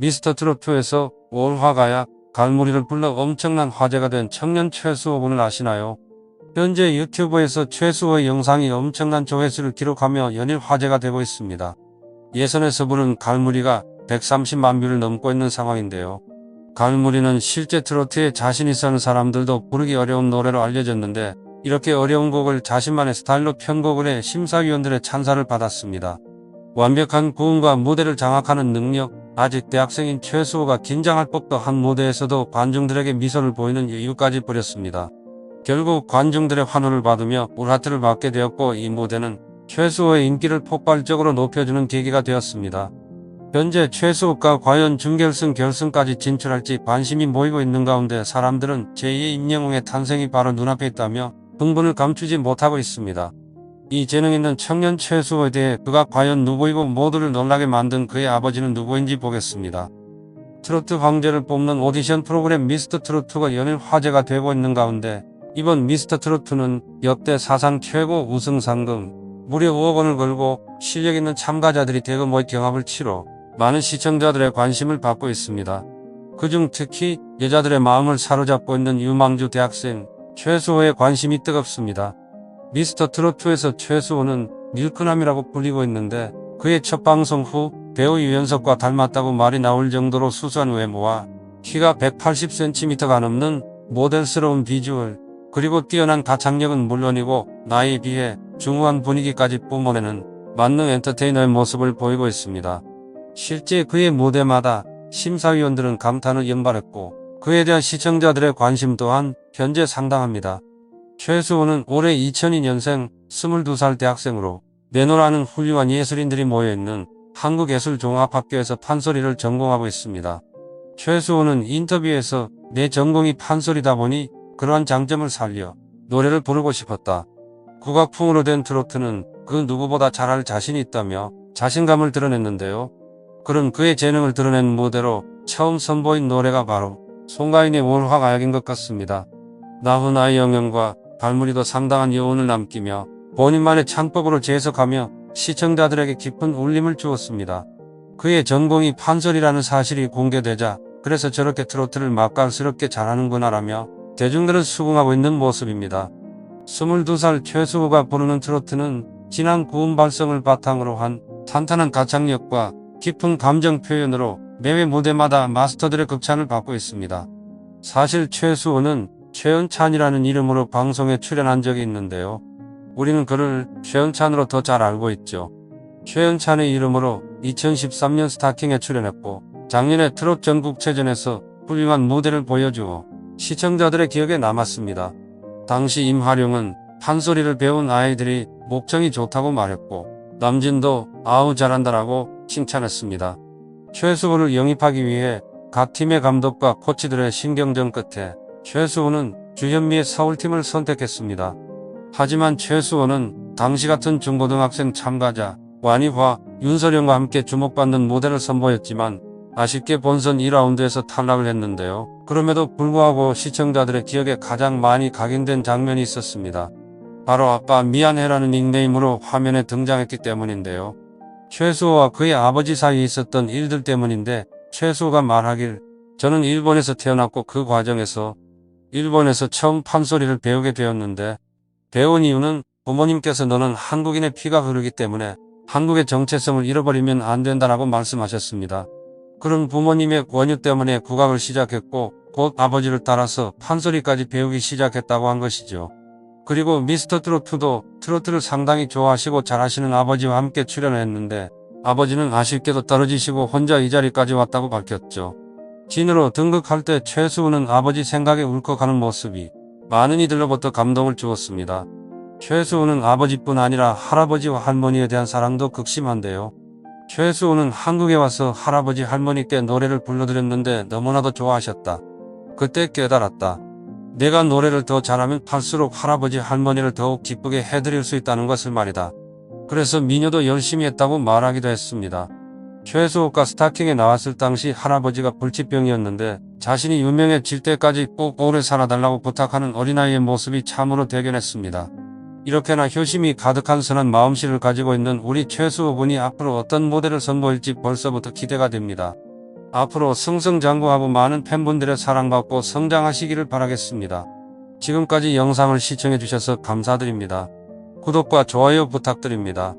미스터 트로트에서 월화가야 갈무리를 불러 엄청난 화제가 된 청년 최수호군을 아시나요? 현재 유튜브에서 최수호의 영상이 엄청난 조회수를 기록하며 연일 화제가 되고 있습니다. 예선에서 부른 갈무리가 130만 뷰를 넘고 있는 상황인데요. 갈무리는 실제 트로트에 자신 있어 하는 사람들도 부르기 어려운 노래로 알려졌는데 이렇게 어려운 곡을 자신만의 스타일로 편곡을 해 심사위원들의 찬사를 받았습니다. 완벽한 구음과 무대를 장악하는 능력, 아직 대학생인 최수호가 긴장할 법도 한 무대에서도 관중들에게 미소를 보이는 여유까지 부렸습니다. 결국 관중들의 환호를 받으며 울하트를 받게 되었고 이 무대는 최수호의 인기를 폭발적으로 높여주는 계기가 되었습니다. 현재 최수호가 과연 준결승 결승까지 진출할지 관심이 모이고 있는 가운데 사람들은 제2의 임영웅의 탄생이 바로 눈앞에 있다며 흥분을 감추지 못하고 있습니다. 이 재능 있는 청년 최수호에 대해 그가 과연 누구이고 모두를 놀라게 만든 그의 아버지는 누구인지 보겠습니다. 트로트 황제를 뽑는 오디션 프로그램 미스터 트로트가 연일 화제가 되고 있는 가운데 이번 미스터 트로트는 역대 사상 최고 우승 상금 무려 5억 원을 걸고 실력 있는 참가자들이 대거 모여 경합을 치러 많은 시청자들의 관심을 받고 있습니다. 그중 특히 여자들의 마음을 사로잡고 있는 유망주 대학생 최수호의 관심이 뜨겁습니다. 미스터 트로트에서 최수호는 밀크남이라고 불리고 있는데 그의 첫 방송 후 배우 유연석과 닮았다고 말이 나올 정도로 수수한 외모와 키가 180cm가 넘는 모델스러운 비주얼 그리고 뛰어난 가창력은 물론이고 나이에 비해 중후한 분위기까지 뿜어내는 만능 엔터테이너의 모습을 보이고 있습니다. 실제 그의 무대마다 심사위원들은 감탄을 연발했고 그에 대한 시청자들의 관심 또한 현재 상당합니다. 최수호는 올해 2002년생 22살 대학생으로 내노라는 훌륭한 예술인들이 모여있는 한국예술종합학교에서 판소리를 전공하고 있습니다. 최수호는 인터뷰에서 내 전공이 판소리다 보니 그러한 장점을 살려 노래를 부르고 싶었다. 국악풍으로 된 트로트는 그 누구보다 잘할 자신이 있다며 자신감을 드러냈는데요. 그런 그의 재능을 드러낸 무대로 처음 선보인 노래가 바로 송가인의 월화가약인 것 같습니다. 나훈아의 영향과 발무리도 상당한 여운을 남기며 본인만의 창법으로 재해석하며 시청자들에게 깊은 울림을 주었습니다. 그의 전공이 판소리라는 사실이 공개되자 그래서 저렇게 트로트를 맛깔스럽게 잘하는구나라며 대중들은 수긍하고 있는 모습입니다. 22살 최수호가 부르는 트로트는 진한 고음 발성을 바탕으로 한 탄탄한 가창력과 깊은 감정 표현으로 매회 무대마다 마스터들의 극찬을 받고 있습니다. 사실 최수호는 최은찬이라는 이름으로 방송에 출연한 적이 있는데요. 우리는 그를 최은찬으로 더 잘 알고 있죠. 최은찬의 이름으로 2013년 스타킹에 출연했고 작년에 트롯 전국체전에서 훌륭한 무대를 보여주어 시청자들의 기억에 남았습니다. 당시 임화룡은 판소리를 배운 아이들이 목청이 좋다고 말했고 남진도 아우 잘한다라고 칭찬했습니다. 최수호를 영입하기 위해 각 팀의 감독과 코치들의 신경전 끝에 최수호는 주현미의 서울팀을 선택했습니다. 하지만 최수호는 당시 같은 중고등학생 참가자 완희화, 윤서령과 함께 주목받는 무대를 선보였지만 아쉽게 본선 2라운드에서 탈락을 했는데요. 그럼에도 불구하고 시청자들의 기억에 가장 많이 각인된 장면이 있었습니다. 바로 아빠 미안해라는 닉네임으로 화면에 등장했기 때문인데요. 최수호와 그의 아버지 사이에 있었던 일들 때문인데 최수호가 말하길 저는 일본에서 태어났고 그 과정에서 일본에서 처음 판소리를 배우게 되었는데 배운 이유는 부모님께서 너는 한국인의 피가 흐르기 때문에 한국의 정체성을 잃어버리면 안 된다라고 말씀하셨습니다. 그런 부모님의 권유 때문에 국악을 시작했고 곧 아버지를 따라서 판소리까지 배우기 시작했다고 한 것이죠. 그리고 미스터 트로트도 트로트를 상당히 좋아하시고 잘하시는 아버지와 함께 출연했는데 아버지는 아쉽게도 떨어지시고 혼자 이 자리까지 왔다고 밝혔죠. 진으로 등극할 때 최수우는 아버지 생각에 울컥하는 모습이 많은 이들로부터 감동을 주었습니다. 최수우는 아버지뿐 아니라 할아버지와 할머니에 대한 사랑도 극심한데요. 최수우는 한국에 와서 할아버지 할머니께 노래를 불러드렸는데 너무나도 좋아하셨다. 그때 깨달았다. 내가 노래를 더 잘하면 할수록 할아버지 할머니를 더욱 기쁘게 해드릴 수 있다는 것을 말이다. 그래서 미녀도 열심히 했다고 말하기도 했습니다. 최수호가 스타킹에 나왔을 당시 할아버지가 불치병이었는데 자신이 유명해질 때까지 꼭 오래 살아달라고 부탁하는 어린아이의 모습이 참으로 대견했습니다. 이렇게나 효심이 가득한 선한 마음씨를 가지고 있는 우리 최수호 군이 앞으로 어떤 모델을 선보일지 벌써부터 기대가 됩니다. 앞으로 승승장구하고 많은 팬분들의 사랑받고 성장하시기를 바라겠습니다. 지금까지 영상을 시청해주셔서 감사드립니다. 구독과 좋아요 부탁드립니다.